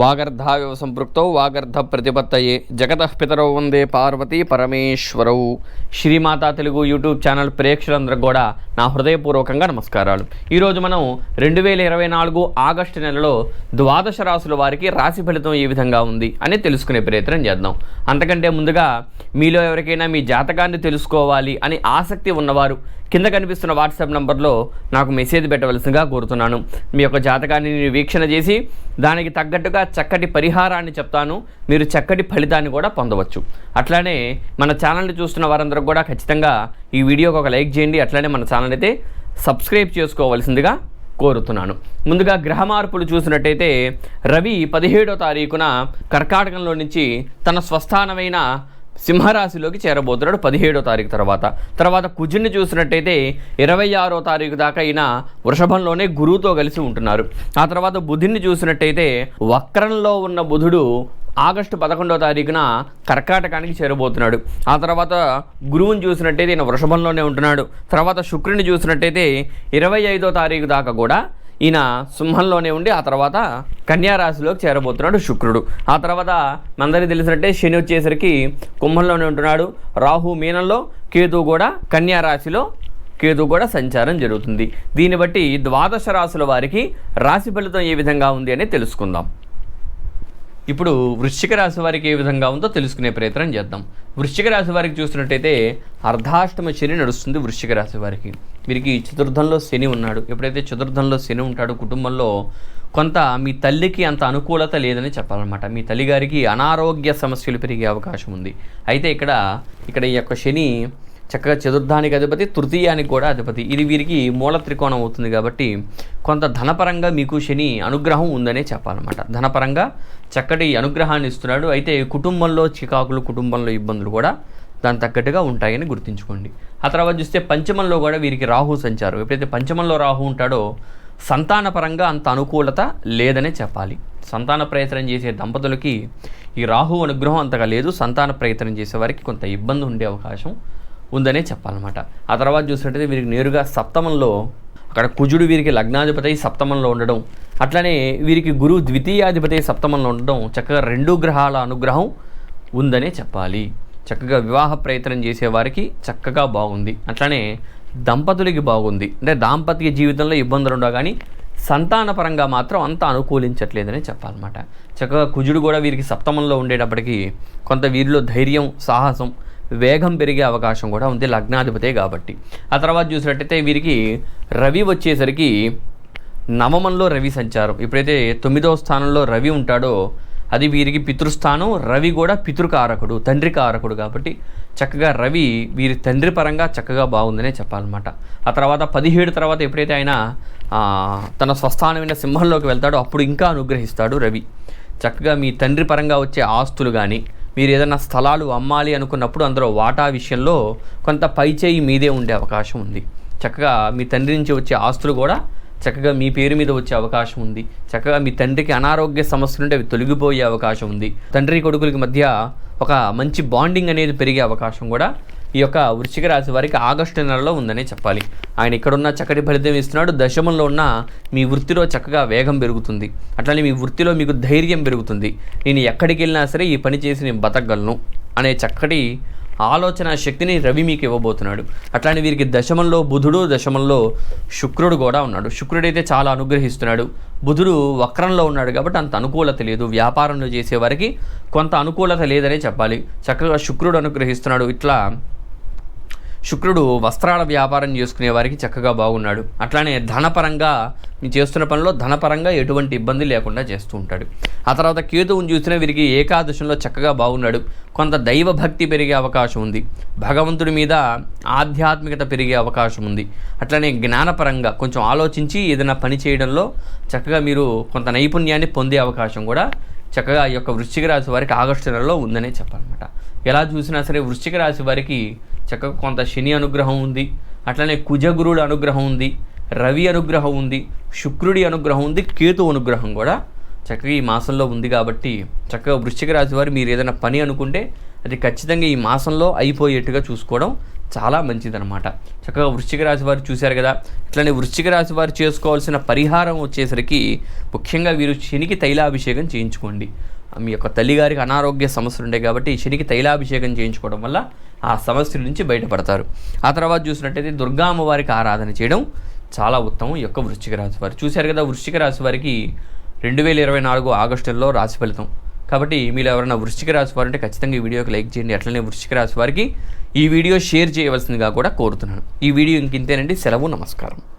వాగర్ధావివ సంపృక్తౌ వాగర్ధ ప్రతిపత్తయే. జగత పితరౌ వందే పార్వతీ పరమేశ్వరౌ. శ్రీమాతా తెలుగు యూట్యూబ్ ఛానల్ ప్రేక్షకులందరికీ కూడా నా హృదయపూర్వకంగా నమస్కారాలు. ఈరోజు మనం రెండు వేల ఇరవై నాలుగు ఆగస్టు నెలలో ద్వాదశ రాసుల వారికి రాశి ఫలితం ఏ విధంగా ఉంది అని తెలుసుకునే ప్రయత్నం చేద్దాం. అంతకంటే ముందుగా మీలో ఎవరికైనా మీ జాతకాన్ని తెలుసుకోవాలి అని ఆసక్తి ఉన్నవారు కింద కనిపిస్తున్న వాట్సాప్ నంబర్లో నాకు మెసేజ్ పెట్టవలసిందిగా కోరుతున్నాను. మీ యొక్క జాతకాన్ని వీక్షణ చేసి దానికి తగ్గట్టుగా చక్కటి పరిహారాన్ని చెప్తాను. మీరు చక్కటి ఫలితాన్ని కూడా పొందవచ్చు. అట్లానే మన ఛానల్ని చూస్తున్న వారందరూ కూడా ఖచ్చితంగా ఈ వీడియోకి ఒక లైక్ చేయండి. అట్లానే మన ఛానల్ అయితే సబ్స్క్రైబ్ చేసుకోవాల్సిందిగా కోరుతున్నాను. ముందుగా గ్రహ మార్పులు చూసినట్టయితే రవి పదిహేడో తారీఖున కర్కాటకంలో నుంచి తన స్వస్థానమైన సింహరాశిలోకి చేరబోతున్నాడు పదిహేడో తారీఖు తర్వాత. తర్వాత కుజుని చూసినట్టయితే ఇరవై ఆరో తారీఖు దాకా ఈయన వృషభంలోనే గురువుతో కలిసి ఉంటున్నారు. ఆ తర్వాత బుధుడిని చూసినట్టయితే వక్రంలో ఉన్న బుధుడు ఆగస్టు పదకొండో తారీఖున కర్కాటకానికి చేరబోతున్నాడు. ఆ తర్వాత గురువుని చూసినట్టయితే ఈయన వృషభంలోనే ఉంటున్నాడు. తర్వాత శుక్రుని చూసినట్టయితే ఇరవై ఐదో తారీఖు దాకా కూడా ఈయన సింహంలోనే ఉండి ఆ తర్వాత కన్యారాశిలోకి చేరబోతున్నాడు శుక్రుడు. ఆ తర్వాత మనందరికీ తెలిసినట్టే శని వచ్చేసరికి కుంభంలోనే ఉంటున్నాడు. రాహు మీనంలో కేతు కూడా కన్యారాశిలో కేతు కూడా సంచారం జరుగుతుంది. దీన్ని బట్టి ద్వాదశ రాశుల వారికి రాశి ఫలితం ఏ విధంగా ఉంది అని తెలుసుకుందాం. ఇప్పుడు వృశ్చిక రాశి వారికి ఏ విధంగా ఉందో తెలుసుకునే ప్రయత్నం చేద్దాం. వృశ్చిక రాశి వారికి చూసినట్టయితే అర్ధాష్టమ శని నడుస్తుంది వృశ్చిక రాశి వారికి. వీరికి చతుర్థంలో శని ఉన్నాడు. ఎప్పుడైతే చతుర్థంలో శని ఉంటాడో కుటుంబంలో కొంత మీ తల్లికి అంత అనుకూలత లేదని చెప్పాలన్నమాట. మీ తల్లిగారికి అనారోగ్య సమస్యలు పెరిగే అవకాశం ఉంది. అయితే ఇక్కడ ఇక్కడ ఈ యొక్క శని చక్కగా చతుర్థానికి అధిపతి తృతీయానికి కూడా అధిపతి. ఇది వీరికి మూల త్రికోణం అవుతుంది కాబట్టి కొంత ధనపరంగా మీకు శని అనుగ్రహం ఉందనే చెప్పాలన్నమాట. ధనపరంగా చక్కటి అనుగ్రహాన్ని ఇస్తున్నాడు. అయితే కుటుంబంలో చికాకులు కుటుంబంలో ఇబ్బందులు కూడా దాని తగ్గట్టుగా ఉంటాయని గుర్తుంచుకోండి. ఆ తర్వాత చూస్తే పంచమంలో కూడా వీరికి రాహు సంచారం. ఎప్పుడైతే పంచమంలో రాహు ఉంటాడో సంతానపరంగా అంత అనుకూలత లేదనే చెప్పాలి. సంతాన ప్రయత్నం చేసే దంపతులకి ఈ రాహు అనుగ్రహం అంతగా లేదు. సంతాన ప్రయత్నం చేసే వారికి కొంత ఇబ్బంది ఉండే అవకాశం ఉందనే చెప్పాలన్నమాట. ఆ తర్వాత చూసినట్టయితే వీరికి నేరుగా సప్తమంలో అక్కడ కుజుడు వీరికి లగ్నాధిపతి సప్తమంలో ఉండడం అట్లనే వీరికి గురువు ద్వితీయాధిపతి సప్తమంలో ఉండడం చక్కగా రెండు గ్రహాల అనుగ్రహం ఉందనే చెప్పాలి. చక్కగా వివాహ ప్రయత్నం చేసేవారికి చక్కగా బాగుంది. అట్లనే దంపతులకి బాగుంది. అంటే దాంపత్య జీవితంలో ఇబ్బందులు ఉండవు కానీ సంతానపరంగా మాత్రం అంత అనుకూలించట్లేదని చెప్పాలన్నమాట. చక్కగా కుజుడు కూడా వీరికి సప్తమంలో ఉండేటప్పటికీ కొంత వీరిలో ధైర్యం సాహసం వేగం పెరిగే అవకాశం కూడా ఉంది లగ్నాధిపతే కాబట్టి. ఆ తర్వాత చూసినట్టయితే వీరికి రవి వచ్చేసరికి నవమంలో రవి సంచారం. ఎప్పుడైతే తొమ్మిదవ స్థానంలో రవి ఉంటాడో అది వీరికి పితృస్థానం రవి కూడా పితృకారకుడు తండ్రి కారకుడు కాబట్టి చక్కగా రవి వీరి తండ్రి పరంగా చక్కగా బాగుందనే చెప్పాలన్నమాట. ఆ తర్వాత పదిహేడు తర్వాత ఎప్పుడైతే ఆయన తన స్వస్థానమైన సింహంలోకి వెళ్తాడో అప్పుడు ఇంకా అనుగ్రహిస్తాడు రవి. చక్కగా మీ తండ్రి పరంగా వచ్చే ఆస్తులు కానీ మీరు ఏదైనా స్థలాలు అమ్మాలి అనుకున్నప్పుడు అందులో వాటా విషయంలో కొంత పైచేయి మీదే ఉండే అవకాశం ఉంది. చక్కగా మీ తండ్రి నుంచి వచ్చే ఆస్తులు కూడా చక్కగా మీ పేరు మీద వచ్చే అవకాశం ఉంది. చక్కగా మీ తండ్రికి అనారోగ్య సమస్యలు ఉంటే అవి తొలగిపోయే అవకాశం ఉంది. తండ్రి కొడుకులకి మధ్య ఒక మంచి బాండింగ్ అనేది పెరిగే అవకాశం కూడా ఈ యొక్క వృశ్చిక రాశి వారికి ఆగస్టు నెలలో ఉందనే చెప్పాలి. ఆయన ఇక్కడున్న చక్కటి ఫలితం ఇస్తున్నాడు. దశమంలో ఉన్న మీ వృత్తిలో చక్కగా వేగం పెరుగుతుంది. అట్లనే మీ వృత్తిలో మీకు ధైర్యం పెరుగుతుంది. నేను ఎక్కడికి వెళ్ళినా సరే ఈ పని చేసి నేను బతకగలను అనే చక్కటి ఆలోచన శక్తిని రవి మీకు ఇవ్వబోతున్నాడు. అట్లానే వీరికి దశమంలో బుధుడు దశమంలో శుక్రుడు కూడా ఉన్నాడు. శుక్రుడైతే చాలా అనుగ్రహిస్తున్నాడు. బుధుడు వక్రంలో ఉన్నాడు కాబట్టి అంత అనుకూలత లేదు. వ్యాపారంలో చేసేవారికి కొంత అనుకూలత లేదనే చెప్పాలి. చక్కగా శుక్రుడు అనుగ్రహిస్తున్నాడు. ఇట్లా శుక్రుడు వస్త్రాల వ్యాపారం చేసుకునే వారికి చక్కగా బాగున్నాడు. అట్లానే ధనపరంగా మీ చేస్తున్న పనిలో ధనపరంగా ఎటువంటి ఇబ్బంది లేకుండా చేస్తూ ఉంటాడు. ఆ తర్వాత కేతువుని చూసిన వీరికి ఏకాదశంలో చక్కగా బాగున్నాడు. కొంత దైవ భక్తి పెరిగే అవకాశం ఉంది. భగవంతుడి మీద ఆధ్యాత్మికత పెరిగే అవకాశం ఉంది. అట్లనే జ్ఞానపరంగా కొంచెం ఆలోచించి ఏదైనా పని చేయడంలో చక్కగా మీరు కొంత నైపుణ్యాన్ని పొందే అవకాశం కూడా చక్కగా ఈ యొక్క వృశ్చిక రాశి వారికి ఆగస్టు నెలలో ఉందనే చెప్పాలన్నమాట. ఎలా చూసినా సరే వృశ్చిక రాశి వారికి చక్కగా కొంత శని అనుగ్రహం ఉంది. అట్లనే కుజగురుడు అనుగ్రహం ఉంది. రవి అనుగ్రహం ఉంది. శుక్రుడి అనుగ్రహం ఉంది. కేతు అనుగ్రహం కూడా చక్కగా ఈ మాసంలో ఉంది కాబట్టి చక్కగా వృశ్చిక రాశి వారు మీరు ఏదైనా పని అనుకుంటే అది ఖచ్చితంగా ఈ మాసంలో అయిపోయేట్టుగా చూసుకోవడం చాలా మంచిదనమాట చక్కగా వృశ్చిక రాశి వారు చూశారు కదా. ఇట్లనే వృశ్చిక రాశి వారు చేసుకోవాల్సిన పరిహారం వచ్చేసరికి ముఖ్యంగా వీరు శనికి తైలాభిషేకం చేయించుకోండి. మీ యొక్క తల్లిగారికి అనారోగ్య సమస్యలు ఉంటాయి కాబట్టి ఈ శనికి తైలాభిషేకం చేయించుకోవడం వల్ల ఆ సమస్యల నుంచి బయటపడతారు. ఆ తర్వాత చూసినట్టయితే దుర్గా అమ్మవారికి ఆరాధన చేయడం చాలా ఉత్తమం ఈ యొక్క వృశ్చిక రాశి వారు. చూశారు కదా వృశ్చిక రాశి వారికి రెండు వేల ఇరవై నాలుగు ఆగస్టులో రాశి ఫలితం. కాబట్టి మీరు ఎవరైనా వృశ్చిక రాశి వారు అంటే ఖచ్చితంగా ఈ వీడియోకి లైక్ చేయండి. అట్లనే వృశ్చిక రాశి వారికి ఈ వీడియో షేర్ చేయవలసిందిగా కూడా కోరుతున్నాను. ఈ వీడియో ఇంకింతేనండి. సెలవు నమస్కారం.